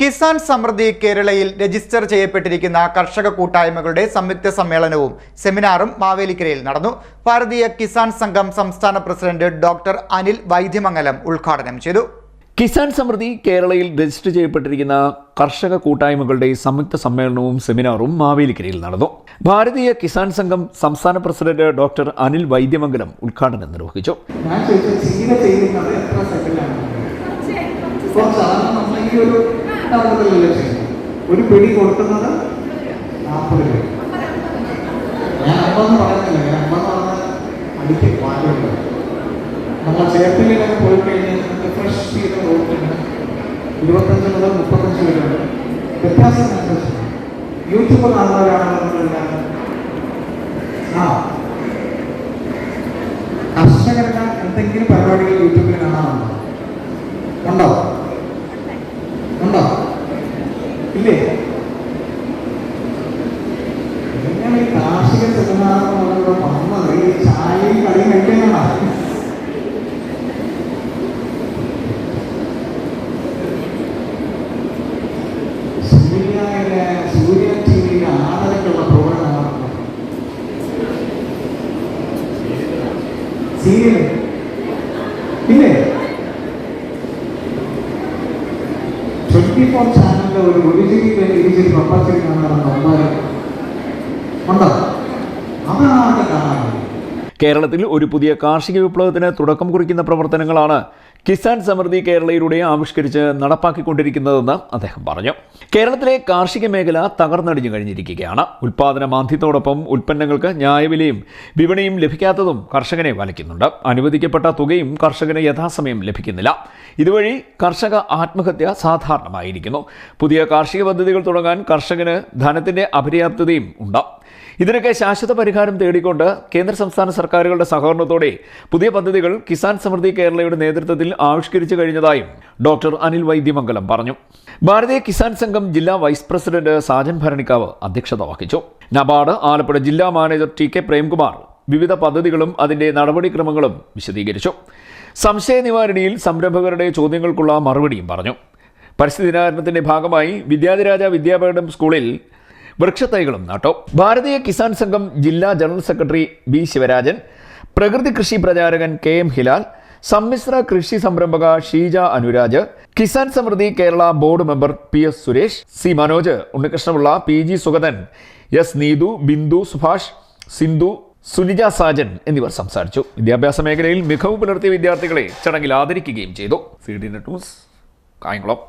കിസാൻ സമൃദ്ധി കേരളയിൽ രജിസ്റ്റർ ചെയ്യപ്പെട്ടിരിക്കുന്ന കർഷക കൂട്ടായ്മകളുടെ സംയുക്ത സമ്മേളനവും സെമിനാറും മാവേലിക്കരയിൽ നടന്നു. ഭാരതീയ കിസാൻ സംഘം സംസ്ഥാന പ്രസിഡന്റ് ഡോക്ടർ അനിൽ വൈദ്യമംഗലം ഉദ്ഘാടനം ചെയ്തു. കിസാൻ സമൃദ്ധി കേരളയിൽ രജിസ്റ്റർ ചെയ്യപ്പെട്ടിരിക്കുന്ന കർഷക കൂട്ടായ്മകളുടെ സംയുക്ത സമ്മേളനവും സെമിനാറും മാവേലിക്കരയിൽ നടന്നു. ഭാരതീയ കിസാൻ സംഘം സംസ്ഥാന പ്രസിഡന്റ് ഡോക്ടർ അനിൽ വൈദ്യമംഗലം ഉദ്ഘാടനം നിർവഹിച്ചു. ഞാൻ നമ്മൾ ഈ ഒരു പിടി കൊടുക്കുന്നത് നാൽപ്പത് രൂപ. ഞാൻ അമ്പതെന്ന് പറയുന്നില്ല ഞാൻ അമ്പതെന്ന് പറഞ്ഞാൽ അടിക്ക് മാറ്റമുണ്ട് നമ്മൾ ചേർത്തലയിലൊക്കെ പോയി കഴിഞ്ഞാൽ ഫ്രഷ് ചീര റോട്ടിന് ഇരുപത്തഞ്ച് മുതൽ മുപ്പത്തഞ്ച് വരെയുണ്ട് വ്യത്യാസം യൂട്യൂബ് കാണുന്നവരാണെന്നുണ്ടെങ്കിൽ ആ. കർഷകരുടെ എന്തെങ്കിലും പരിപാടികൾ യൂട്യൂബിൽ സീരിയൽ ഇല്ലേ? ട്വന്റി ഫോർ ചാനലിന്റെ ഒരു ഒരു ജിബി ഇരുചിരി പപ്പച്ചിരി കാണാറുണ്ട് ഒമ്പത് ഉണ്ടോ? അതാണ് കാണാൻ കേരളത്തിൽ ഒരു പുതിയ കാർഷിക വിപ്ലവത്തിന് തുടക്കം കുറിക്കുന്ന പ്രവർത്തനങ്ങളാണ് കിസാൻ സമൃദ്ധി കേരളയിലൂടെ ആവിഷ്കരിച്ച് നടപ്പാക്കിക്കൊണ്ടിരിക്കുന്നതെന്ന് അദ്ദേഹം പറഞ്ഞു. കേരളത്തിലെ കാർഷിക മേഖല തകർന്നടിഞ്ഞു കഴിഞ്ഞിരിക്കുകയാണ്. ഉൽപാദന മാന്ദ്യത്തോടൊപ്പം ഉൽപ്പന്നങ്ങൾക്ക് ന്യായവിലയും വിപണിയും ലഭിക്കാത്തതും കർഷകനെ വലയ്ക്കുന്നുണ്ട്. അനുവദിക്കപ്പെട്ട തുകയും കർഷകന് യഥാസമയം ലഭിക്കുന്നില്ല. ഇതുവഴി കർഷക ആത്മഹത്യ സാധാരണമായിരിക്കുന്നു. പുതിയ കാർഷിക പദ്ധതികൾ തുടങ്ങാൻ കർഷകന് ധനത്തിന്റെ അപര്യാപ്തതയും ഉണ്ട്. ഇതിനൊക്കെ ശാശ്വത പരിഹാരം തേടിക്കൊണ്ട് കേന്ദ്ര സംസ്ഥാന സർക്കാരുകളുടെ സഹകരണത്തോടെ പുതിയ പദ്ധതികൾ കിസാൻ സമൃദ്ധി കേരളയുടെ നേതൃത്വത്തിൽ ആവിഷ്കരിച്ചു കഴിഞ്ഞതായും ഡോക്ടർ അനിൽ വൈദ്യമംഗലം പറഞ്ഞു. ഭാരതീയ കിസാൻ സംഘം ജില്ലാ വൈസ് പ്രസിഡന്റ് സാജൻ ഭരണിക്കാവ് അധ്യക്ഷത വഹിച്ചു. നബാർഡ് ആലപ്പുഴ ജില്ലാ മാനേജർ ടി കെ പ്രേംകുമാർ വിവിധ പദ്ധതികളും അതിന്റെ നടപടിക്രമങ്ങളും വിശദീകരിച്ചു. സംശയ നിവാരണിയിൽ സംരംഭകരുടെ ചോദ്യങ്ങൾക്കുള്ള മറുപടിയും പറഞ്ഞു. പരിസ്ഥിതി ദിനാചരണത്തിന്റെ ഭാഗമായി വിദ്യാധിരാജ വിദ്യാപീഠം സ്കൂളിൽ വൃക്ഷത്തൈകളും നട്ടു. ഭാരതീയ കിസാൻ സംഘം ജില്ലാ ജനറൽ സെക്രട്ടറി ബി ശിവരാജൻ പ്രകൃതി കൃഷി പ്രചാരകൻ കെ എം ഹിലാൽ സമ്മിശ്ര കൃഷി സംരംഭക Sheeja Anuraj Kisan Samriddhi Kerala board member P S Suresh C Manoj Unnikrishnapillai P G Sugathan S Neethu Bindu Subhash Sindhu Sunija Sajan എന്നിവർ സംസാരിച്ചു. വിദ്യാഭ്യാസ മേഖലയിൽ മികവ് പുലർത്തിയ വിദ്യാർത്ഥികളെ ചടങ്ങിൽ ആദരിക്കുകയും ചെയ്തു. C D net news Kayamkulam.